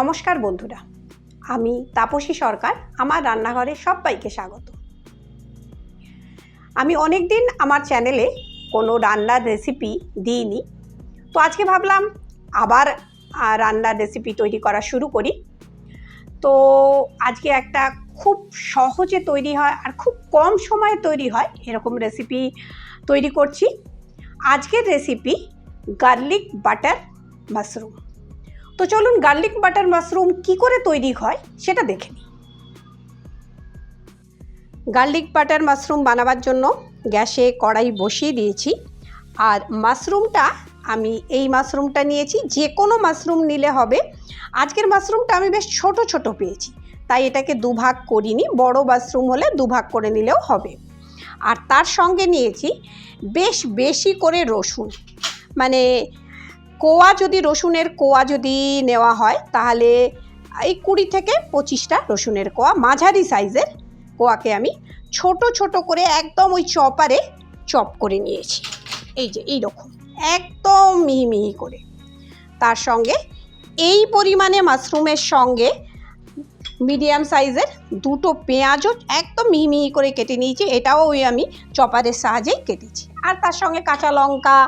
নমস্কার বন্ধুরা। আমি তাপসী সরকার, আমার রান্নাঘরে সবাইকে স্বাগত। আমি অনেক দিন আমার চ্যানেলে কোনো রান্নার রেসিপি দিইনি। তো আজকে ভাবলাম আবার রান্নার রেসিপি তৈরি করা শুরু করি। তো আজকে একটা খুব সহজে তৈরি হয় আর খুব কম সময়ে তৈরি হয় এরকম রেসিপি তৈরি করছি। আজকের রেসিপি গার্লিক বাটার মাশরুম তো চলুন গার্লিক বাটার মাশরুম কি করে তৈরি হয় সেটা দেখে নিই। গার্লিক বাটার মাশরুম বানাবার জন্য গ্যাসে কড়াই বসিয়ে দিয়েছি। আর মাশরুমটা, আমি এই মাশরুমটা নিয়েছি, যে কোনো মাশরুম নিলে হবে। আজকের মাশরুমটা আমি বেশ ছোট ছোট পেয়েছি, তাই এটাকে দুভাগ করিনি, বড় মাশরুম হলে দুভাগ করে নিলেও হবে। আর তার সঙ্গে নিয়েছি বেশ বেশি করে রসুন মানে কোয়া যদি রসুনের কোয়া যদি নেওয়া হয়, তাহলে এই কুড়ি থেকে পঁচিশটা রসুনের কোয়া, মাঝারি সাইজের কোয়াকে আমি ছোট ছোট করে একদম ওই চপারে চপ করে নিয়েছি। এই যে, এই রকম, একদম মিহি মিহি করে। তার সঙ্গে এই পরিমাণে মাশরুমের সঙ্গে মিডিয়াম সাইজের দুটো পেঁয়াজও একদম মিহি মিহি করে কেটে নিয়েছি, এটাও ওই আমি চপারের সাহায্যেই কেটেছি। আর তার সঙ্গে কাঁচা লঙ্কা,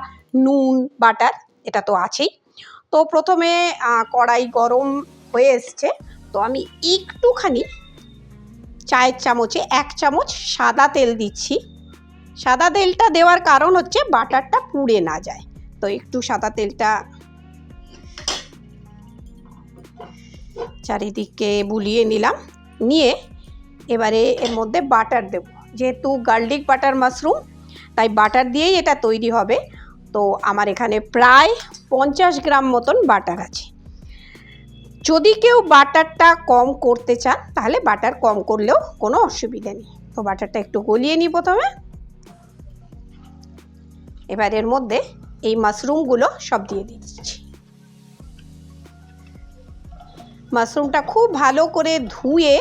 নুন, বাটার এটা তো আছেই। তো প্রথমে কড়াই গরম হয়ে এসছে। তো আমি একটুখানি চায়ের চামচে এক চামচ সাদা তেল দিচ্ছি। সাদা তেলটা দেওয়ার কারণ হচ্ছে বাটারটা পুড়ে না যায়। তো একটু সাদা তেলটা চারিদিকে বুলিয়ে নিলাম। নিয়ে এবারে এর মধ্যে বাটার দেব। যেহেতু গার্লিক বাটার মাশরুম, তাই বাটার দিয়েই এটা তৈরি হবে। তো আমার এখানে প্রায় পঞ্চাশ গ্রাম মতন বাটার আছে। যদি কেউ বাটারটা কম করতে চান, তাহলে বাটার কম করলেও কোনো অসুবিধা নেই। তো বাটারটা একটু গলিয়ে নিই প্রথমে। এবার এর মধ্যে এই মাশরুমগুলো সব দিয়ে দিচ্ছি। মাশরুমটা খুব ভালো করে ধুয়ে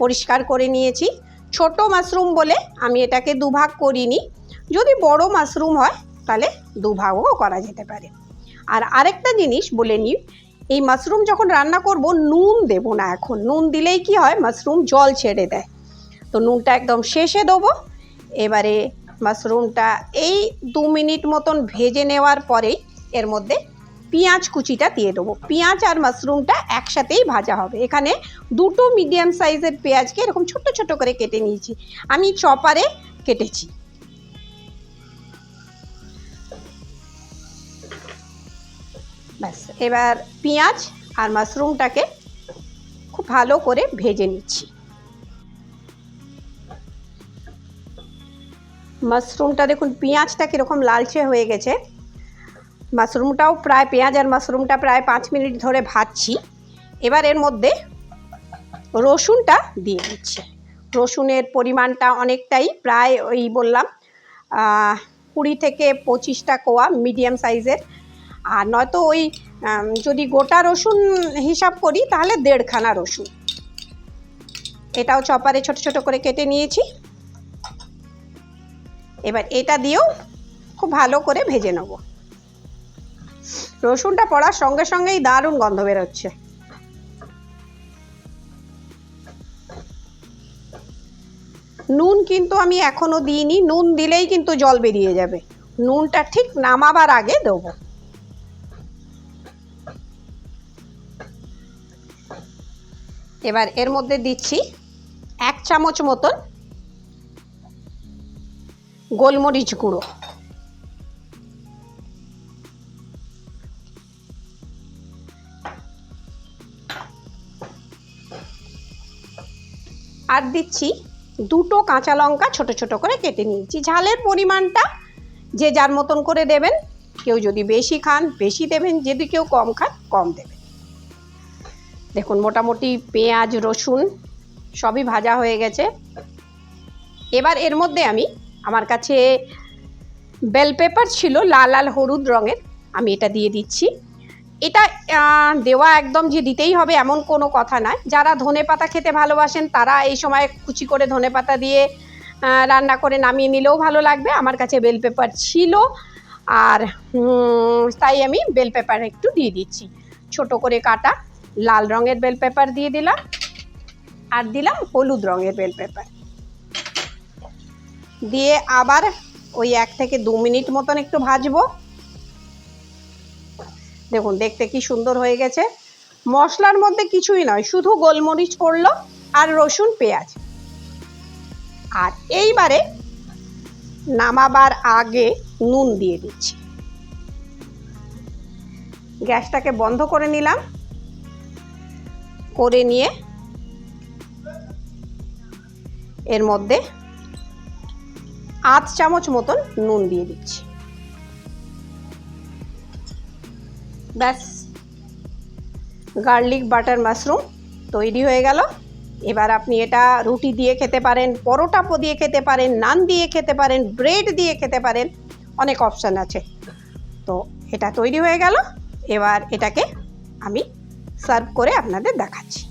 পরিষ্কার করে নিয়েছি। ছোট মাশরুম বলে আমি এটাকে দুভাগ করিনি। যদি বড় মাশরুম হয় তাহলে দুভাগও করা যেতে পারে। আর আরেকটা জিনিস বলে নিই, এই মাশরুম যখন রান্না করব, নুন দেব না এখন। নুন দিলেই কি হয়, মাশরুম জল ছেড়ে দেয়। তো নুনটা একদম শেষে দেবো। এবারে মাশরুমটা এই দু মিনিট মতন ভেজে নেওয়ার পরেই এর মধ্যে পেঁয়াজ কুচিটা দিয়ে দেবো। পেঁয়াজ আর মাশরুমটা একসাথেই ভাজা হবে। এখানে দুটো মিডিয়াম সাইজের পেঁয়াজকে এরকম ছোট ছোট করে কেটে নিয়েছি। আমি চপারে কেটেছি। এবার পেঁয়াজ আর মাশরুমটাকে খুব ভালো করে ভেজে নিচ্ছি। মাশরুমটা দেখুন, পেঁয়াজটা কীরকম লালচে হয়ে গেছে। মাশরুমটাও প্রায়, পেঁয়াজ আর মাশরুমটা প্রায় পাঁচ মিনিট ধরে ভাজছি। এবার এর মধ্যে রসুনটা দিয়ে দিচ্ছি। রসুনের পরিমাণটা অনেকটাই, প্রায় ওই বললাম কুড়ি থেকে পঁচিশটা কোয়া মিডিয়াম সাইজের। আর নয়তো ওই যদি গোটা রসুন হিসাব করি, তাহলে দেড়খানা রসুন। এটাও চপারে ছোট ছোট করে কেটে নিয়েছি। এবার এটা দিয়েও খুব ভালো করে ভেজে নেব। রসুনটা পড়ার সঙ্গে সঙ্গেই দারুণ গন্ধ বেরোচ্ছে। নুন কিন্তু আমি এখনও দিইনি। নুন দিলেই কিন্তু জল বেরিয়ে যাবে। নুনটা ঠিক নামাবার আগে দেবো। এবার এর মধ্যে দিচ্ছি এক চামচ মতন গোলমরিচ গুঁড়ো। আর দিচ্ছি দুটো কাঁচা লঙ্কা ছোট ছোট করে কেটে নিয়েছি। ঝালের পরিমাণটা যে যার মতন করে দেবেন, কেউ যদি বেশি খান, বেশি দেবেন, যদি কেউ কম খান, কম দেবেন। দেখুন, মোটামুটি পেঁয়াজ, রসুন সবই ভাজা হয়ে গেছে। এবার এর মধ্যে আমি, আমার কাছে বেল পেপার ছিল লাল লাল, হলুদ রঙের, আমি এটা দিয়ে দিচ্ছি। এটা দেওয়া একদম যে দিতেই হবে এমন কোনো কথা নয়। যারা ধনে পাতা খেতে ভালোবাসেন, তারা এই সময় কুচি করে ধনে পাতা দিয়ে রান্না করে নামিয়ে নিলেও ভালো লাগবে। আমার কাছে বেল পেপার ছিল আর তাই আমি বেল পেপার একটু দিয়ে দিচ্ছি। ছোট করে কাটা। লাল রঙের বেল পেপার দিয়ে দিলাম আর দিলাম হলুদ রঙের বেল পেপার। দিয়ে আবার ওই এক থেকে দু মিনিট মতন একটু ভাজবো। দেখুন, দেখতে কি সুন্দর হয়ে গেছে। মশলার মধ্যে কিছুই নয়, শুধু গোলমরিচ পড়ল আর রসুন পেঁয়াজ। আর এইবারে নামাবার আগে নুন দিয়ে দিচ্ছি। গ্যাসটাকে বন্ধ করে নিলাম। করে নিয়ে এর মধ্যে আধ চামচ মতন নুন দিয়ে দিচ্ছি। ব্যাস। গার্লিক বাটার মাশরুম তৈরি হয়ে গেল। এবার আপনি এটা রুটি দিয়ে খেতে পারেন পরোটা দিয়ে খেতে পারেন, নান দিয়ে খেতে পারেন, ব্রেড দিয়ে খেতে পারেন, অনেক অপশান আছে। তো এটা তৈরি হয়ে গেল। এবার এটাকে আমি সার্ভ করে আপনাদের দেখাচ্ছি।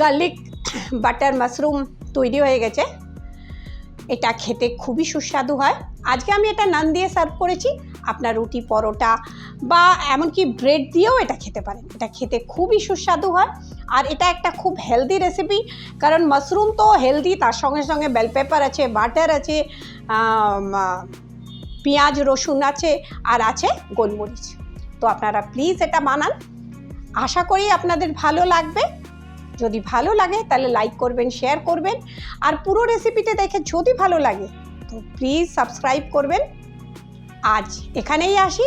গার্লিক বাটার মাশরুম তৈরি হয়ে গেছে। এটা খেতে খুবই সুস্বাদু হয়। আজকে আমি এটা নান দিয়ে সার্ভ করেছি। আপনার রুটি পরোটা বা এমনকি ব্রেড দিয়েও এটা খেতে পারেন। এটা খেতে খুবই সুস্বাদু হয়। আর এটা একটা খুব হেলদি রেসিপি কারণ মাশরুম তো হেলদি তার সঙ্গে সঙ্গে বেল পেপার আছে বাটার আছে পেঁয়াজ, রসুন আছে, আর আছে গোলমরিচ। তো আপনারা প্লিজ এটা বানান। আশা করি আপনাদের ভালো লাগবে। যদি ভালো লাগে তাহলে লাইক করবেন শেয়ার করবেন। আর পুরো রেসিপিটা দেখে যদি ভালো লাগে, তো প্লিজ সাবস্ক্রাইব করবেন। আজ এখানেই আসি।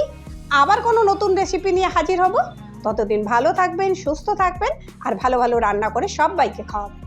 আবার কোনো নতুন রেসিপি নিয়ে হাজির হব। ততদিন ভালো থাকবেন, সুস্থ থাকবেন, আর ভালো ভালো রান্না করে সবাইকে খাওয়াবেন